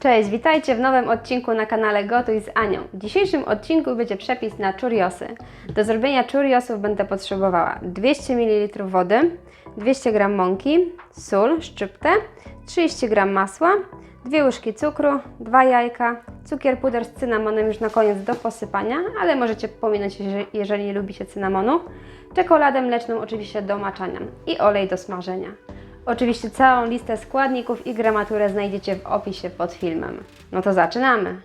Cześć, witajcie w nowym odcinku na kanale Gotuj z Anią. W dzisiejszym odcinku będzie przepis na churiosy. Do zrobienia churiosów będę potrzebowała 200 ml wody, 200 g mąki, sól, szczyptę, 30 g masła, 2 łyżki cukru, 2 jajka, cukier puder z cynamonem już na koniec do posypania, ale możecie pominąć, jeżeli- nie lubicie cynamonu, czekoladę mleczną oczywiście do maczania i olej do smażenia. Oczywiście całą listę składników i gramaturę znajdziecie w opisie pod filmem. No to zaczynamy!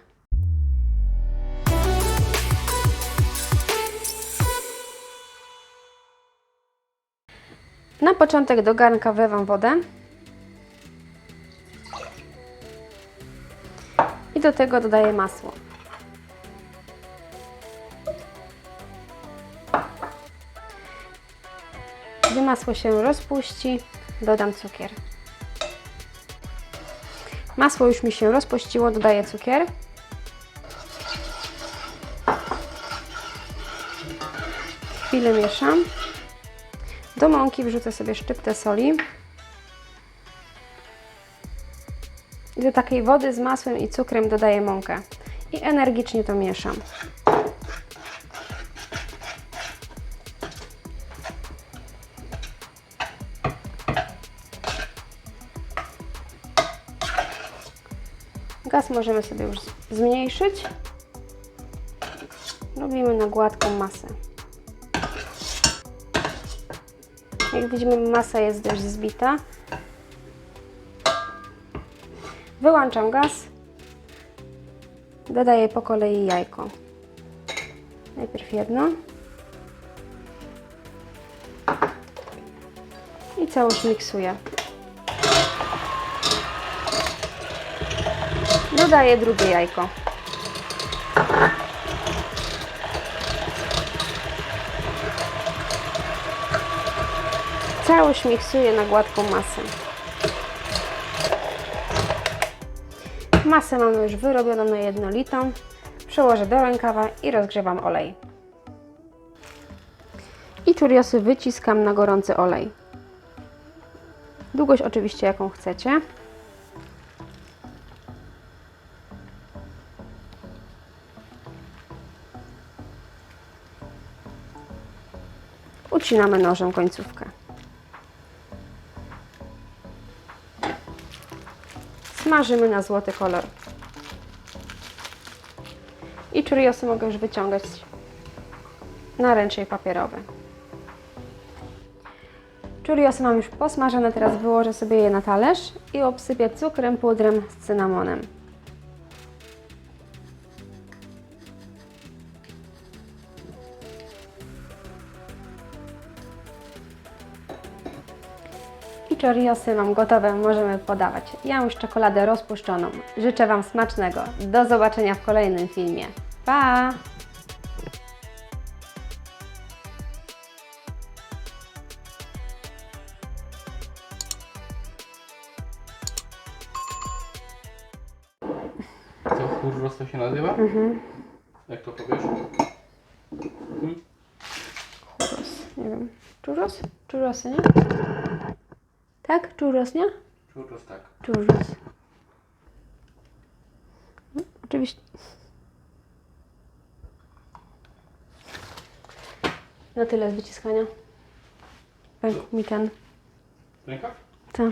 Na początek do garnka wlewam wodę. I do tego dodaję masło. Gdy masło się rozpuści, dodam cukier. Masło już mi się rozpuściło, dodaję cukier. Chwilę mieszam. Do mąki wrzucę sobie szczyptę soli. I do takiej wody z masłem i cukrem dodaję mąkę. I energicznie to mieszam. Gaz możemy sobie już zmniejszyć. Robimy na gładką masę. Jak widzimy, masa jest dość zbita. Wyłączam gaz. Dodaję po kolei jajko. Najpierw jedno. I całość miksuję. Dodaję drugie jajko. Całość miksuję na gładką masę. Masę mamy już wyrobioną na jednolitą. Przełożę do rękawa i rozgrzewam olej. I churiosy wyciskam na gorący olej. Długość oczywiście jaką chcecie. Ucinamy nożem końcówkę. Smażymy na złoty kolor. I churiosy mogę już wyciągać na ręcznik papierowy. Churiosy mam już posmażone, teraz wyłożę sobie je na talerz i obsypię cukrem, pudrem z cynamonem. Choriosy mam gotowe, możemy podawać. Ja już czekoladę rozpuszczoną. Życzę Wam smacznego. Do zobaczenia w kolejnym filmie. Pa! Co churros to się nazywa? Mhm. Jak to powiesz? Churros, nie wiem. Churros? Churrosy, nie? Tak? Churros, nie? Churros tak. Churros. Mm, Oczywiście. Na tyle z wyciskania. Pękł mi ten. Rękaw? Tak.